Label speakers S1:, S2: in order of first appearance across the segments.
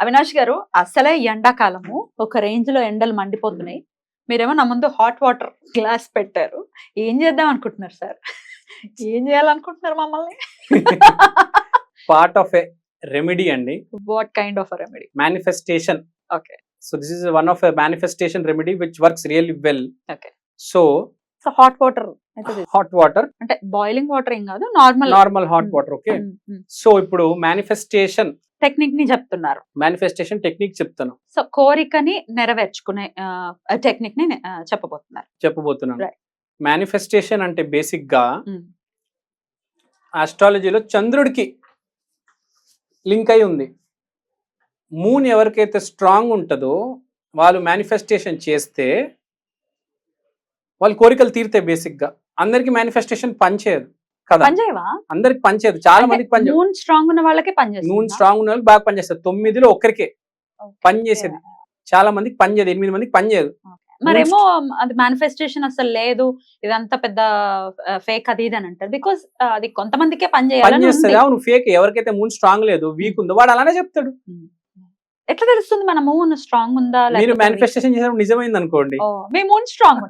S1: అవినాష్ గారు అసలే ఎండాకాలము ఒక రేంజ్లో ఎండలు మండిపోతున్నాయి. మీరేమో నా ముందు హాట్ వాటర్ గ్లాస్ పెట్టారు. ఏం చేద్దాం అనుకుంటున్నారు సార్? ఏం చేయాలనుకుంటున్నారు మమ్మల్ని?
S2: పార్ట్ ఆఫ్ ఏ రెమెడీ అండి.
S1: What kind of remedy
S2: manifestation
S1: okay
S2: so this is one of manifestation remedy which works really well
S1: Okay.
S2: So
S1: so hot water
S2: hot water
S1: అంటే boiling water ఏం కాదు normal
S2: normal hot water okay so ఇప్పుడు manifestation
S1: టెక్నిక్ని చెప్తున్నారు.
S2: Manifestation technique చెప్తాను.
S1: So కోరికని నెరవేర్చుకునే టెక్నిక్ని చెప్పబోతున్నారు.
S2: చెప్పబోతున్నాను. మేనిఫెస్టేషన్ అంటే
S1: బేసిక్గా.
S2: ఆస్ట్రాలజీలో చంద్రుడికి లింక్ అయి ఉంది. మూన్ ఎవరికైతే స్ట్రాంగ్ ఉంటుందో వాళ్ళు మేనిఫెస్టేషన్ చేస్తే వాళ్ళు కోరికలు తీరుతాయి బేసిక్గా అందరికి మేనిఫెస్టేషన్ పనిచేయదు. కదా? అందరికి పనిచేయదు. చాలా మందికి పనిచేయదు
S1: మూన్ స్ట్రాంగ్ ఉన్న వాళ్ళకే పనిచేస్తుంది
S2: స్ట్రాంగ్ ఉన్న వాళ్ళు బాగా పనిచేస్తారు తొమ్మిదిలో ఒక్కరికే పని చేసేది చాలా మందికి పనిచేయదు. ఎనిమిది మందికి పనిచేయదు.
S1: మరేమో అది మేనిఫెస్టేషన్ అసలు లేదు. ఇదంతా పెద్ద ఫేక్ అది ఇది అని అంటారు. బికాస్ అది కొంతమందికే పని.
S2: అవును ఫేక్ ఎవరికైతే మూన్ స్ట్రాంగ్ లేదు వీక్ ఉందో వాడు అలానే చెప్తాడు.
S1: ఎట్లా తెలుస్తుంది? మన మూన్ స్ట్రాంగ్ ఉందా?
S2: మీరు మేనిఫెస్టేషన్ చేసినప్పుడు నిజమైంది అనుకోండి
S1: మీ మూన్ స్ట్రాంగ్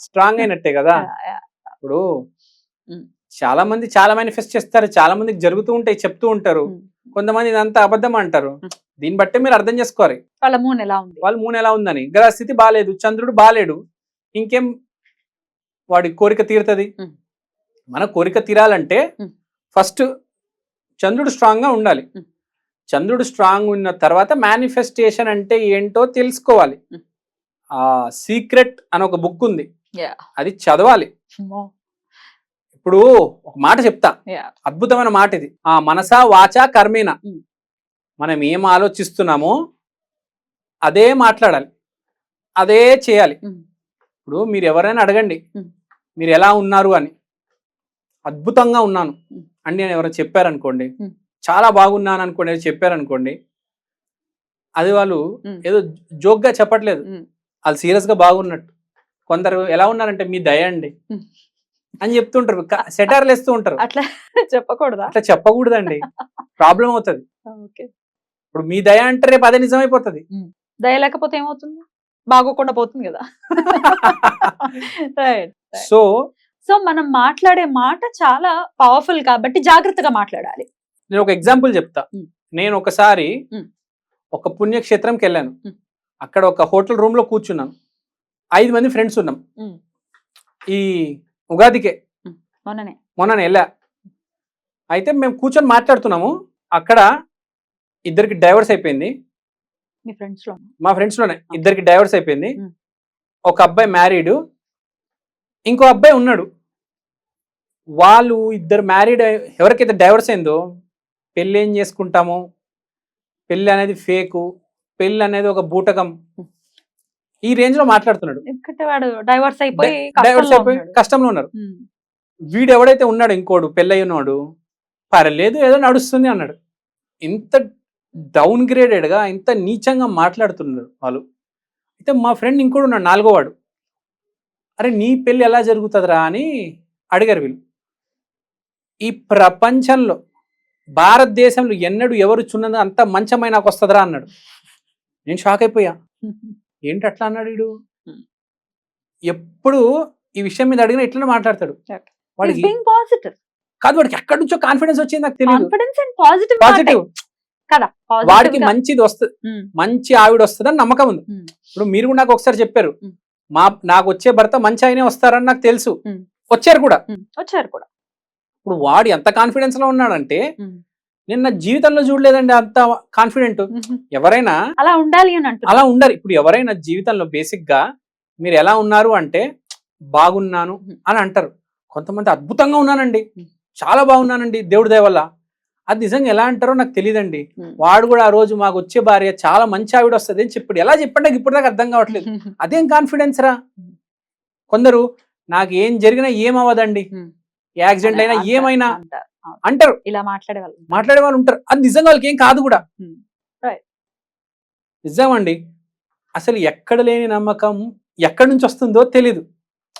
S2: స్ట్రాంగ్ అయినట్టే కదా? ఇప్పుడు. చాలా మంది చాలా మేనిఫెస్ట్ చేస్తారు చాలా మందికి జరుగుతూ ఉంటాయి చెప్తూ ఉంటారు కొంతమంది ఇదంతా అబద్ధం అంటారు. దీన్ని బట్టే మీరు అర్థం చేసుకోవాలి
S1: వాళ్ళ మూన్ ఎలా ఉంది
S2: వాళ్ళు మూన్ ఎలా ఉందని గ్రహ స్థితి బాగాలేదు చంద్రుడు బాగాలేడు ఇంకేం వాడి కోరిక తీరుతుంది. మన కోరిక తీరాలంటే. ఫస్ట్ చంద్రుడు స్ట్రాంగ్గా ఉండాలి. చంద్రుడు స్ట్రాంగ్ ఉన్న తర్వాత మేనిఫెస్టేషన్ అంటే ఏంటో తెలుసుకోవాలి. ఆ సీక్రెట్ అని ఒక బుక్ ఉంది. అది చదవాలి. ఇప్పుడు ఒక మాట చెప్తా. అద్భుతమైన మాట ఇది ఆ మనసా వాచా కర్మేన. మనం ఏం ఆలోచిస్తున్నామో అదే మాట్లాడాలి అదే చేయాలి. ఇప్పుడు మీరు ఎవరైనా అడగండి. మీరు ఎలా ఉన్నారు అని అద్భుతంగా ఉన్నాను. అని నేను ఎవరైనా చెప్పారనుకోండి. చాలా బాగున్నాను అనుకోండి చెప్పారనుకోండి అది వాళ్ళు. ఏదో జోక్గా చెప్పట్లేదు. వాళ్ళు సీరియస్గా బాగున్నట్టు కొందరు ఎలా ఉన్నారంటే మీ దయ అండి. అని చెప్తుంటారు. సెటార్లు వేస్తూ ఉంటారు.
S1: అట్లా చెప్పకూడదా?
S2: అట్లా చెప్పకూడదండి. ప్రాబ్లం అవుతుంది. ఇప్పుడు మీ దయ అంటే రేపు అదే నిజమైపోతుంది
S1: దయ లేకపోతే ఏమవుతుంది? బాగోకుండా పోతుంది కదా. రైట్
S2: సో
S1: సో మనం మాట్లాడే మాట చాలా పవర్ఫుల్ కాబట్టి జాగ్రత్తగా మాట్లాడాలి.
S2: నేను ఒక ఎగ్జాంపుల్ చెప్తా. నేను ఒకసారి. ఒక పుణ్యక్షేత్రంకి వెళ్ళాను. అక్కడ ఒక హోటల్ రూమ్లో కూర్చున్నాం ఐదు మంది ఫ్రెండ్స్ ఉన్నాం. ఈ ఉగాదికే.
S1: మొన్ననే.
S2: మొన్న నేను వెళ్ళా. అయితే మేము కూర్చొని మాట్లాడుతున్నాము. అక్కడ ఇద్దరికి డైవర్స్ అయిపోయింది.
S1: మీ ఫ్రెండ్స్లో
S2: మా ఫ్రెండ్స్లోనే. ఇద్దరికి డైవర్స్ అయిపోయింది. ఒక అబ్బాయి మ్యారీడ్ ఇంకో అబ్బాయి ఉన్నాడు. వాళ్ళు ఇద్దరు మ్యారీడ్ ఎవరికైతే డైవర్స్ అయిందో పెళ్ళి ఏం చేసుకుంటాము పెళ్ళి అనేది ఫేకు పెళ్ళి అనేది ఒక బూటకం. ఈ రేంజ్లో మాట్లాడుతున్నాడు
S1: డైవర్స్ అయిపోయి
S2: డైవర్స్
S1: కష్టంలో
S2: అయిపోయి
S1: ఉన్నాడు.
S2: కష్టంలో ఉన్నారు. వీడు ఎవడైతే ఉన్నాడు ఇంకోడు పెళ్ళయ్యున్నాడు పర్లేదు ఏదో నడుస్తుంది అన్నాడు. ఇంత డౌన్ గ్రేడెడ్గా ఇంత నీచంగా మాట్లాడుతున్నారు వాళ్ళు. అయితే మా ఫ్రెండ్ ఇంకోడు ఉన్నాడు నాలుగో వాడు అరే నీ పెళ్ళి ఎలా జరుగుతుందిరా అని అడిగారు వీళ్ళు. ఈ ప్రపంచంలో భారతదేశంలో ఎన్నడూ ఎవరు చున్నది అంత మంచమైన నాకు వస్తుందిరా అన్నాడు. నేను షాక్ అయిపోయా ఏంటి అట్లా అన్నాడు వీడు. ఎప్పుడు ఈ విషయం మీద అడిగినా ఇట్లనే మాట్లాడతాడు. వాడికి
S1: పాజిటివ్
S2: కాదు వాడికి ఎక్కడి నుంచో కాన్ఫిడెన్స్ వచ్చింది నాకు తెలియదు
S1: కాన్ఫిడెన్స్ అండ్ పాజిటివ్
S2: పాజిటివ్
S1: కదా
S2: వాడికి. మంచిది వస్తుంది మంచి ఆవిడ వస్తుందని నమ్మకం ఉంది. ఇప్పుడు మీరు కూడా నాకు ఒకసారి చెప్పారు. మా నాకు వచ్చే భర్త మంచి ఆయనే వస్తారని నాకు తెలుసు. వచ్చారు కూడా.
S1: వచ్చారు కూడా.
S2: ఇప్పుడు వాడు ఎంత కాన్ఫిడెన్స్లో ఉన్నాడంటే నేను నా జీవితంలో చూడలేదండి అంత కాన్ఫిడెంట్. ఎవరైనా
S1: అలా ఉండాలి అని
S2: అలా ఉండరు ఇప్పుడు ఎవరైనా జీవితంలో బేసిక్గా మీరు ఎలా ఉన్నారు అంటే బాగున్నాను. అని అంటారు. కొంతమంది అద్భుతంగా ఉన్నానండి. చాలా బాగున్నానండి దేవుడి దయ వల్ల. అది నిజంగా ఎలా అంటారో నాకు తెలియదండి. వాడు కూడా ఆ రోజు మాకు వచ్చే భార్య చాలా మంచి ఆవిడ వస్తుంది అని చెప్పాడు. ఎలా చెప్పాడు? నాకు ఇప్పుడు దాకా అర్థం కావట్లేదు. అదేం కాన్ఫిడెన్స్ రా? కొందరు నాకు ఏం జరిగినా ఏమవ్వదండి. యాక్సిడెంట్ అయినా ఏమైనా
S1: అంటారు. ఇలా మాట్లాడే వాళ్ళు
S2: మాట్లాడే వాళ్ళు ఉంటారు. అది నిజంగా వాళ్ళకి ఏం కాదు కూడా. నిజమండి. అసలు ఎక్కడ లేని నమ్మకం ఎక్కడి నుంచి వస్తుందో తెలీదు.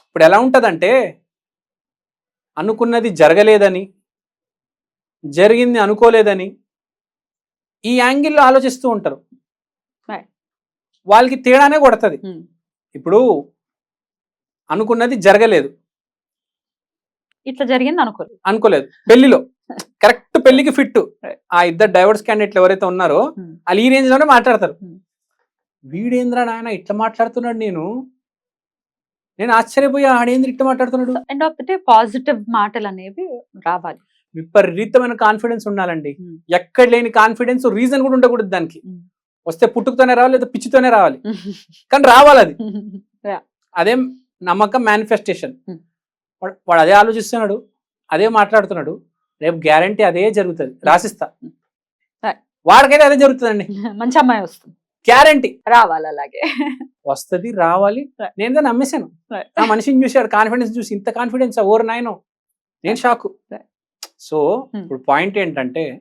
S2: ఇప్పుడు ఎలా ఉంటదంటే అనుకున్నది జరగలేదని జరిగింది అనుకోలేదని ఈ యాంగిల్లో ఆలోచిస్తూ ఉంటారు. వాళ్ళకి తేడానే కొడుతుంది. ఇప్పుడు అనుకున్నది జరగలేదు.
S1: ఇట్లా జరిగింది అనుకోలేదు.
S2: అనుకోలేదు. పెళ్ళిలో కరెక్ట్ పెళ్ళికి ఫిట్. ఆ ఇద్దరు డైవర్స్ క్యాండిడేట్లు ఎవరైతే ఉన్నారో. వాళ్ళు ఈ రేంజ్లోనే మాట్లాడతారు.
S1: Hmm.
S2: వీడేంద్రా నాయన ఇట్లా మాట్లాడుతున్నాడు నేను? నేను ఆశ్చర్యపోయా ఆడేంద్ర ఇట్లా మాట్లాడుతున్నాడు?
S1: End of the day positive మాటలు అనేవి రావాలి.
S2: విపరీతమైన కాన్ఫిడెన్స్ ఉండాలండి.
S1: Hmm.
S2: ఎక్కడ లేని కాన్ఫిడెన్స్ రీజన్ కూడా ఉండకూడదు దానికి.
S1: Hmm.
S2: వస్తే పుట్టుకతోనే రావాలి లేదా పిచ్చితోనే రావాలి. కానీ రావాలి అది అదే నమ్మకం మేనిఫెస్టేషన్. వాడు అదే ఆలోచిస్తున్నాడు అదే మాట్లాడుతున్నాడు రేపు గ్యారంటీ అదే జరుగుతుంది రాసిస్తా. వాడికైతే అదే జరుగుతుందండి.
S1: మంచి అమ్మాయి వస్తుంది.
S2: గ్యారంటీ.
S1: రావాలి అలాగే.
S2: వస్తది రావాలి. నేను దాన్ని నమ్మేశాను. ఆ మనిషిని చూశాడు కాన్ఫిడెన్స్ చూసి ఇంత కాన్ఫిడెన్స్ ఓవర్ నాయనో. నేను షాక్. సో. ఇప్పుడు పాయింట్ ఏంటంటే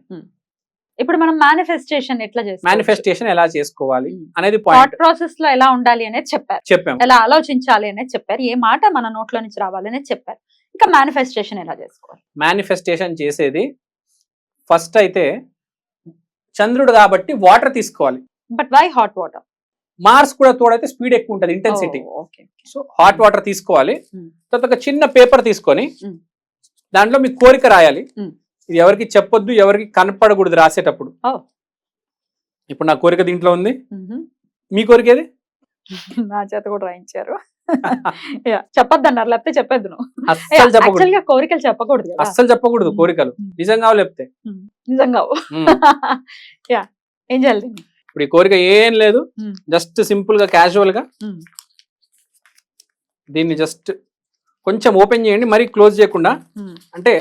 S1: ఇప్పుడు మనం మేనిఫెస్టేషన్ ఎట్లా చేస్తాం?
S2: మేనిఫెస్టేషన్ ఎలా చేసుకోవాలి
S1: Hmm.
S2: అనేది
S1: థాట్ ప్రాసెస్లో ఎలా ఉండాలి అనేది చెప్పారు.
S2: చెప్పాం
S1: ఎలా ఆలోచించాలి అనేది చెప్పారు. ఏ మాట మన నోట్లో నుంచి రావాలి అనేది చెప్పారు. ఇక మేనిఫెస్టేషన్ ఎలా చేసుకోవాలి?
S2: మేనిఫెస్టేషన్ చేసేది ఫస్ట్ అయితే చంద్రుడు కాబట్టి వాటర్ తీసుకోవాలి.
S1: But why hot water
S2: Mars కూడా తోడైతే స్పీడ్ ఎక్కువ ఉంటుంది intensity
S1: okay
S2: so hot water తీసుకోవాలి.
S1: Hmm.
S2: తర్వాత ఒక చిన్న పేపర్ తీసుకొని
S1: Hmm.
S2: దాంట్లో మీ కోరిక రాయాలి. ఇది ఎవరికి చెప్పొద్దు ఎవరికి కనపడకూడదు రాసేటప్పుడు. ఇప్పుడు నా కోరిక దీంట్లో ఉంది మీ కోరిక ఏది
S1: నా చేత కూడా రాయించారు చెప్పొద్దు అన్నారు లేకపోతే చెప్పొద్దు నువ్వు కోరికలు చెప్పకూడదు
S2: అస్సలు చెప్పకూడదు. కోరికలు. నిజంగా
S1: Hmm. నిజంగా. యా ఏం చేయాలి?
S2: ఇప్పుడు ఈ కోరిక ఏం లేదు. జస్ట్ సింపుల్గా
S1: క్యాజువల్గా.
S2: దీన్ని జస్ట్ కొంచెం ఓపెన్ చేయండి మరీ క్లోజ్ చేయకుండా. అంటే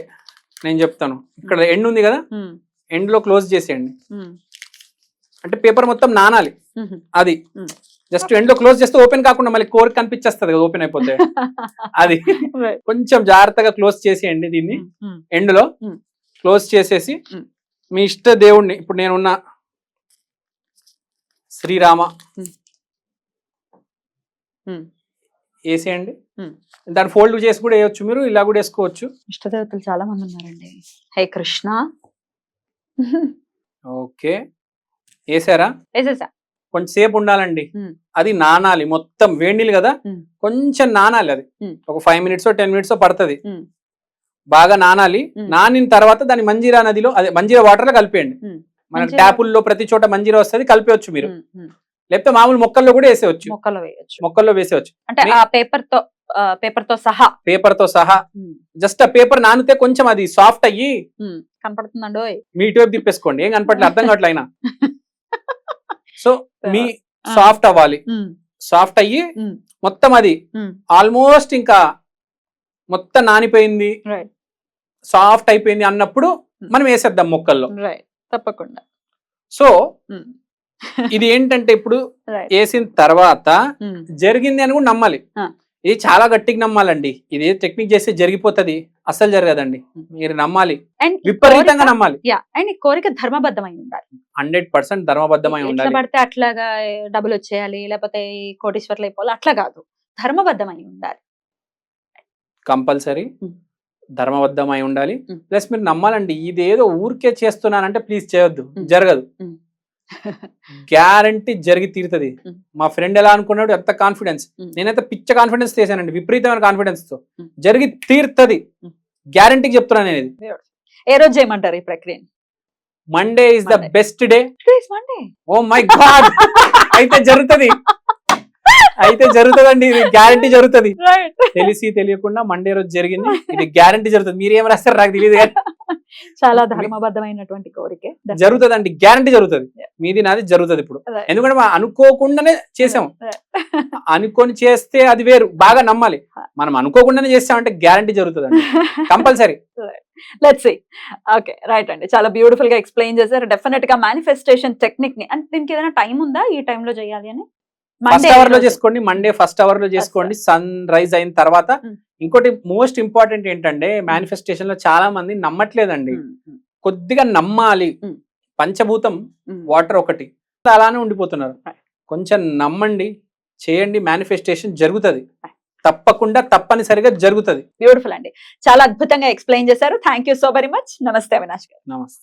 S2: నేను చెప్తాను ఇక్కడ ఎండ్ ఉంది కదా
S1: Hmm.
S2: ఎండ్లో క్లోజ్ చేసేయండి
S1: Hmm.
S2: అంటే పేపర్ మొత్తం నానాలి. అది
S1: Hmm.
S2: జస్ట్ ఎండ్లో క్లోజ్ చేస్తే ఓపెన్ కాకుండా మళ్ళీ కోరిక కనిపించేస్తుంది కదా ఓపెన్ అయిపోతే అది. కొంచెం జాగ్రత్తగా క్లోజ్ చేసేయండి దీన్ని
S1: Hmm. Hmm.
S2: ఎండ్లో
S1: Hmm.
S2: క్లోజ్ చేసేసి
S1: Hmm.
S2: మీ ఇష్ట దేవుణ్ణి ఇప్పుడు నేనున్న శ్రీరామ
S1: Hmm.
S2: వేసేయండి. దాన్ని ఫోల్డ్ చేసి కూడా వేయొచ్చు మీరు ఇలా కూడా వేసుకోవచ్చు
S1: ఇష్టదేవతలు చాలా మంది ఉన్నారండి హే కృష్ణ
S2: ఓకే వేసారా
S1: వేసేసా
S2: కొంచెం సేపు ఉండాలండి. అది నానాలి మొత్తం వేడినీళ్ళు కదా. కొంచెం నానాలి అది. ఒక ఫైవ్ మినిట్స్ టెన్ మినిట్స్ పడుతుంది. బాగా నానాలి. నానిన తర్వాత దాన్ని మంజీరా నదిలో అదే మంజీరా వాటర్లో కలిపేయండి. మనకి
S1: మంజీరా-
S2: ట్యాపుల్లో ప్రతి చోట మంజీరా వస్తుంది కలిపేయచ్చు మీరు. లేకపోతే మామూలు మొక్కల్లో కూడా వేసేవచ్చు
S1: మొక్కలో వేయొచ్చు.
S2: మొక్కల్లో వేసేవచ్చు
S1: అంటే ఆ పేపర్తో పేపర్తో సహా.
S2: పేపర్తో సహా జస్ట్ ఆ పేపర్ నానితే కొంచెం అది సాఫ్ట్ అయ్యి
S1: కనపడుతుందండి
S2: మీ ఇటువైపు తిప్పేసుకోండి. ఏం కనపట్లేదు అర్థం కావట్లే అయినా. సో మీ. సాఫ్ట్ అవ్వాలి. సాఫ్ట్ అయ్యి మొత్తం అది ఆల్మోస్ట్ ఇంకా మొత్తం నానిపోయింది. సాఫ్ట్ అయిపోయింది అన్నప్పుడు. మనం వేసేద్దాం మొక్కల్లో.
S1: తప్పకుండా.
S2: సో ఇది ఏంటంటే ఇప్పుడు వేసిన తర్వాత
S1: ఉమ్,
S2: జరిగింది అని కూడా నమ్మాలి. ఇది చాలా గట్టిగా నమ్మాలండి. ఇది టెక్నిక్ చేస్తే జరిగిపోతది. అస్సలు జరగదండి. మీరు నమ్మాలి. విపరీతంగా నమ్మాలి.
S1: అండ్ కోరిక ధర్మబద్ధమై ఉండాలి.
S2: హండ్రెడ్ పర్సెంట్ ధర్మబద్ధమై ఉండాలి.
S1: పడితే అట్లాగా డబ్బులు వచ్చేయాలి లేకపోతే కోటీశ్వర్లు అయిపోవాలి అట్లా కాదు. ధర్మబద్ధమై ఉండాలి.
S2: Compulsory
S1: Hmm.
S2: ధర్మబద్ధమై ఉండాలి.
S1: Hmm.
S2: ప్లస్ మీరు నమ్మాలండి ఇదేదో ఊరికే చేస్తున్నానంటే ప్లీజ్ చేయొద్దు.
S1: Hmm.
S2: జరగదు.
S1: Hmm.
S2: గ్యారంటీ జరిగి తీరుతుంది. మా ఫ్రెండ్ ఎలా అనుకున్నాడు? ఎంత కాన్ఫిడెన్స్. నేనైతే పిచ్చ కాన్ఫిడెన్స్ చేశానండి విపరీతమైన
S1: కాన్ఫిడెన్స్తో.
S2: జరిగి తీరుతుంది. గ్యారంటీకి చెప్తున్నాను నేను
S1: ఏ రోజు చేయమంటారు ఈ ప్రక్రియ
S2: Monday is the. Best day oh my God అయితే జరుగుతుంది. అయితే జరుగుతుందండి. ఇది గ్యారంటీ జరుగుతుంది. తెలిసి తెలియకుండా మండే రోజు జరిగింది. ఇది గ్యారంటీ జరుగుతుంది. మీరు ఏం రాస్తారు నాకు తెలియదు
S1: చాలా ధర్మబద్ధమైనటువంటి కోరికే.
S2: జరుగుతుందండి. గ్యారంటీ జరుగుతుంది. మీది నాది జరుగుతుంది ఇప్పుడు. ఎందుకంటే మనం అనుకోకుండానే చేసాం.
S1: Right.
S2: అనుకొని చేస్తే అది వేరు. బాగా నమ్మాలి. మనం అనుకోకుండానే చేస్తామంటే గ్యారంటీ జరుగుతుంది compulsory.
S1: Let's see okay right అండి. చాలా బ్యూటిఫుల్గా ఎక్స్ప్లెయిన్ చేశారు. డెఫినెట్గా మేనిఫెస్టేషన్ టెక్నిక్ని. అంటే దీనికి ఏదైనా టైం ఉందా ఈ time లో చేయాలి అని?
S2: ఫస్ట్
S1: అవర్లో.
S2: చేసుకోండి. మండే ఫస్ట్ అవర్లో చేసుకోండి. సన్ రైజ్ అయిన తర్వాత
S1: Mm.
S2: ఇంకోటి మోస్ట్ ఇంపార్టెంట్ ఏంటంటే మేనిఫెస్టేషన్లో చాలా మంది నమ్మట్లేదండి.
S1: ఉమ్,
S2: కొద్దిగా నమ్మాలి. పంచభూతం. వాటర్ ఒకటి. అలానే ఉండిపోతున్నారు. కొంచెం నమ్మండి చేయండి మేనిఫెస్టేషన్ జరుగుతుంది. తప్పకుండా తప్పనిసరిగా జరుగుతుంది.
S1: బ్యూటిఫుల్ అండి. చాలా అద్భుతంగా ఎక్స్ప్లెయిన్ చేశారు. Thank you so very much నమస్తే అవినాష్ గారు.
S2: నమస్తే.